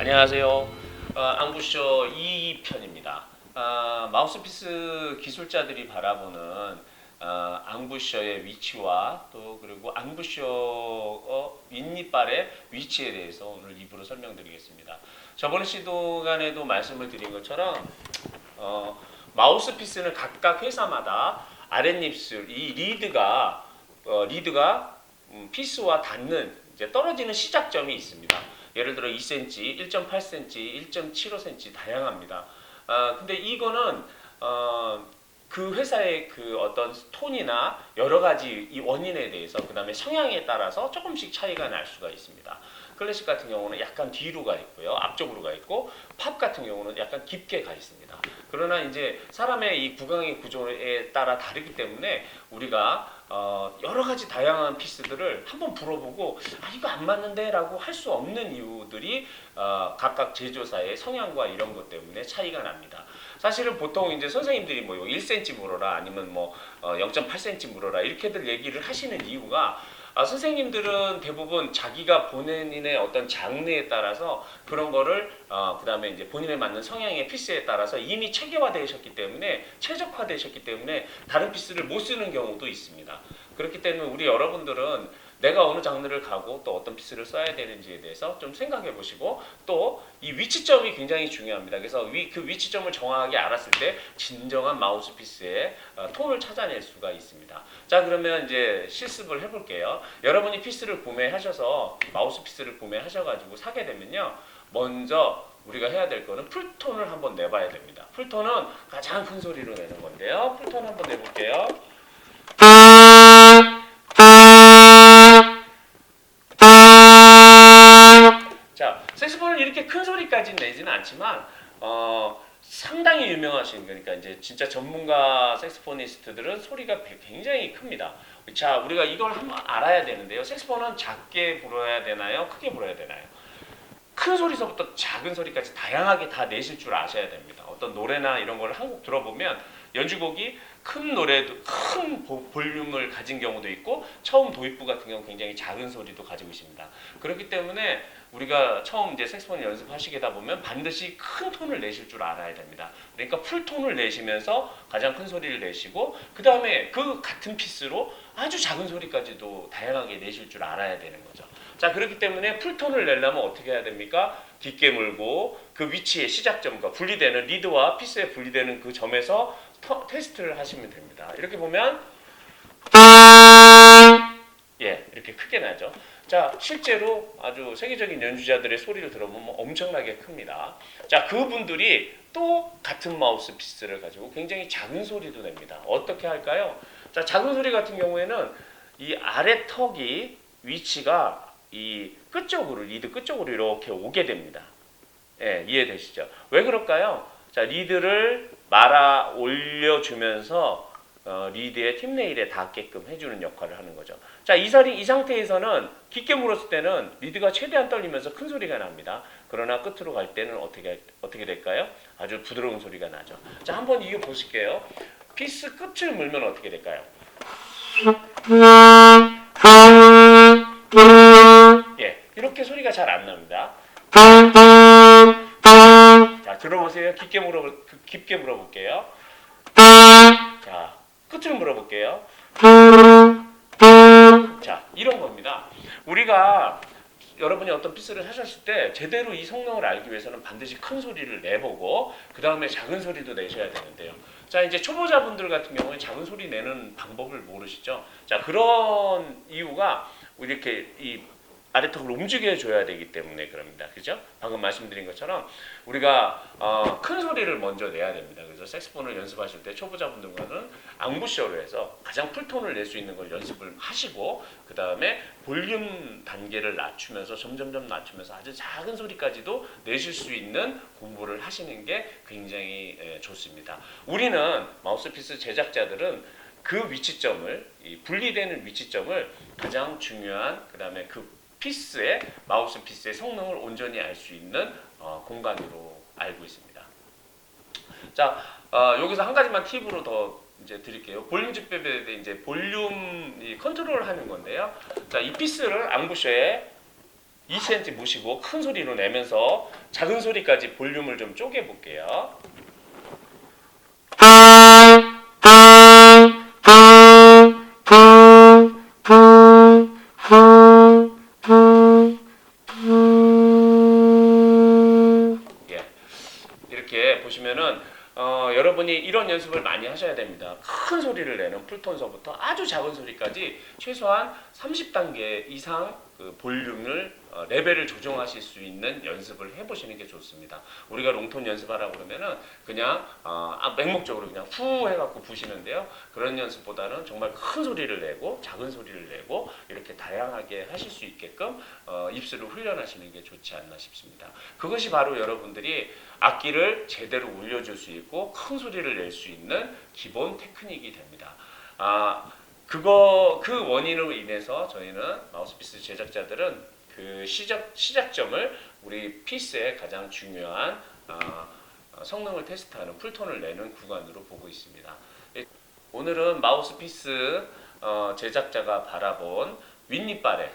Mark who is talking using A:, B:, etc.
A: 안녕하세요. 어, 앙부쇼 2편입니다. 어, 마우스피스 기술자들이 바라보는 어, 앙부쇼의 위치와 또 그리고 앙부쇼 어, 윗니빨의 위치에 대해서 오늘 입으로 설명드리겠습니다. 저번 시간에도 말씀을 드린 것처럼 어, 마우스피스는 각각 회사마다 아랫입술 이 리드가 어, 리드가 음, 피스와 닿는 이제 떨어지는 시작점이 있습니다. 예를 들어 2cm, 1.8cm, 1.75cm 다양합니다. 아, 근데 이거는 어, 그 회사의 그 어떤 톤이나 여러 가지 이 원인에 대해서 그 다음에 성향에 따라서 조금씩 차이가 날 수가 있습니다. 클래식 같은 경우는 약간 뒤로 가 있고요. 앞쪽으로 가 있고 팝 같은 경우는 약간 깊게 가 있습니다. 그러나 이제 사람의 이 구강의 구조에 따라 다르기 때문에 우리가 어, 여러 가지 다양한 피스들을 한번 불어보고 아 이거 안 맞는데라고 할 수 없는 이유들이 어, 각각 제조사의 성향과 이런 것 때문에 차이가 납니다. 사실은 보통 이제 선생님들이 뭐 1cm 물어라 아니면 뭐 어, 0.8cm 물어라 이렇게들 얘기를 하시는 이유가 아, 선생님들은 대부분 자기가 본인의 어떤 장르에 따라서 그런 거를 어, 그다음에 이제 본인에 맞는 성향의 피스에 따라서 이미 체계화되셨기 때문에 최적화되셨기 때문에 다른 피스를 못 쓰는 경우도 있습니다. 그렇기 때문에 우리 여러분들은 내가 어느 장르를 가고 또 어떤 피스를 써야 되는지에 대해서 좀 생각해 보시고 또 이 위치점이 굉장히 중요합니다. 그래서 위, 그 위치점을 정확하게 알았을 때 진정한 마우스 피스의 어, 톤을 찾아낼 수가 있습니다. 자 그러면 이제 실습을 해볼게요. 여러분이 피스를 구매하셔서 마우스 피스를 구매하셔가지고 사게 되면요. 먼저 우리가 해야 될 거는 풀톤을 한번 내봐야 됩니다. 풀톤은 가장 큰 소리로 내는 건데요. 풀톤 한번 내볼게요. 이렇게 큰 소리까지 내지는 않지만 어, 상당히 유명하신 그러니까 이제 진짜 전문가 색소포니스트들은 소리가 굉장히 큽니다. 자, 우리가 이걸 한번 알아야 되는데요. 색소폰은 작게 불어야 되나요? 크게 불어야 되나요? 큰 소리서부터 작은 소리까지 다양하게 다 내실 줄 아셔야 됩니다. 어떤 노래나 이런 걸 한 곡 들어보면 연주곡이 큰 노래도 큰 보- 볼륨을 가진 경우도 있고 처음 도입부 같은 경우 굉장히 작은 소리도 가지고 있습니다. 그렇기 때문에 우리가 처음 이제 색소폰 연습하시게다 보면 반드시 큰 톤을 내실 줄 알아야 됩니다. 그러니까 풀 톤을 내시면서 가장 큰 소리를 내시고 그 다음에 그 같은 피스로 아주 작은 소리까지도 다양하게 내실 줄 알아야 되는 거죠. 자 그렇기 때문에 풀 톤을 내려면 어떻게 해야 됩니까? 깊게 물고 그 위치의 시작점과 분리되는 리드와 피스에 분리되는 그 점에서 터- 테스트를 하시면 됩니다. 이렇게 보면 예 이렇게 크게 나죠. 자 실제로 아주 세계적인 연주자들의 소리를 들어보면 엄청나게 큽니다. 자 그분들이 또 같은 마우스 피스를 가지고 굉장히 작은 소리도 냅니다. 어떻게 할까요? 자 작은 소리 같은 경우에는 이 아래 턱이 위치가 이 끝쪽으로 리드 끝쪽으로 이렇게 오게 됩니다. 예, 이해되시죠? 왜 그럴까요? 자, 리드를 말아 올려주면서 어, 리드의 팁 네일에 닿게끔 해주는 역할을 하는 거죠. 자, 이, 사리, 이 상태에서는 깊게 물었을 때는 리드가 최대한 떨리면서 큰 소리가 납니다. 그러나 끝으로 갈 때는 어떻게 어떻게 될까요? 아주 부드러운 소리가 나죠. 자, 한번 이거 보실게요. 피스 끝을 물면 어떻게 될까요? 이렇게 소리가 잘 안 납니다. 자, 들어보세요. 깊게 물어 깊게 물어볼게요. 자, 끝을 물어볼게요. 자, 이런 겁니다. 우리가 여러분이 어떤 피스를 하셨을 때 제대로 이 성능을 알기 위해서는 반드시 큰 소리를 내보고 그 다음에 작은 소리도 내셔야 되는데요. 자 이제 초보자분들 같은 경우에 작은 소리 내는 방법을 모르시죠. 자 그런 이유가 이렇게 이 아래턱을 움직여 줘야 되기 때문에 그럽니다. 그죠? 방금 말씀드린 것처럼 우리가 어, 큰 소리를 먼저 내야 됩니다. 그래서 색스폰을 연습하실 때 초보자분들과는 앙부셔로 해서 가장 풀톤을 낼 수 있는 걸 연습을 하시고 그 다음에 볼륨 단계를 낮추면서 점점점 낮추면서 아주 작은 소리까지도 내실 수 있는 공부를 하시는 게 굉장히 예, 좋습니다. 우리는 마우스피스 제작자들은 그 위치점을 이 분리되는 위치점을 가장 중요한 그 다음에 그 피스의 마우스 피스의 성능을 온전히 알 수 있는 어, 공간으로 알고 있습니다. 자 어, 여기서 한 가지만 팁으로 더 이제 드릴게요. 볼륨 집배에 이제 볼륨 이 컨트롤을 하는 건데요. 자이 피스를 앙부셔에 2cm 무시고 큰 소리로 내면서 작은 소리까지 볼륨을 좀 쪼개 볼게요. 보시면은 어, 여러분이 이런 연습을 많이 하셔야 됩니다. 큰 소리를 내는 풀톤서부터 아주 작은 소리까지 최소한 30단계 이상 그 볼륨을 어, 레벨을 조정하실 수 있는 연습을 해보시는 게 좋습니다. 우리가 롱톤 연습하라 그러면은 그냥 어, 아, 맹목적으로 그냥 후 해갖고 부시는데요. 그런 연습보다는 정말 큰 소리를 내고 작은 소리를 내고 이렇게 다양하게 하실 수 있게끔 어, 입술을 훈련하시는 게 좋지 않나 싶습니다. 그것이 바로 여러분들이 악기를 제대로 울려줄 수 있고 큰 소리를 낼 수 있는 기본 테크닉이 됩니다. 아 그거 그 원인으로 인해서 저희는 마우스피스 제작자들은 그 시작 시작점을 우리 피스의 가장 중요한 아, 어, 성능을 테스트하는 풀톤을 내는 구간으로 보고 있습니다. 예, 오늘은 마우스피스 어, 제작자가 바라본 윗니빨의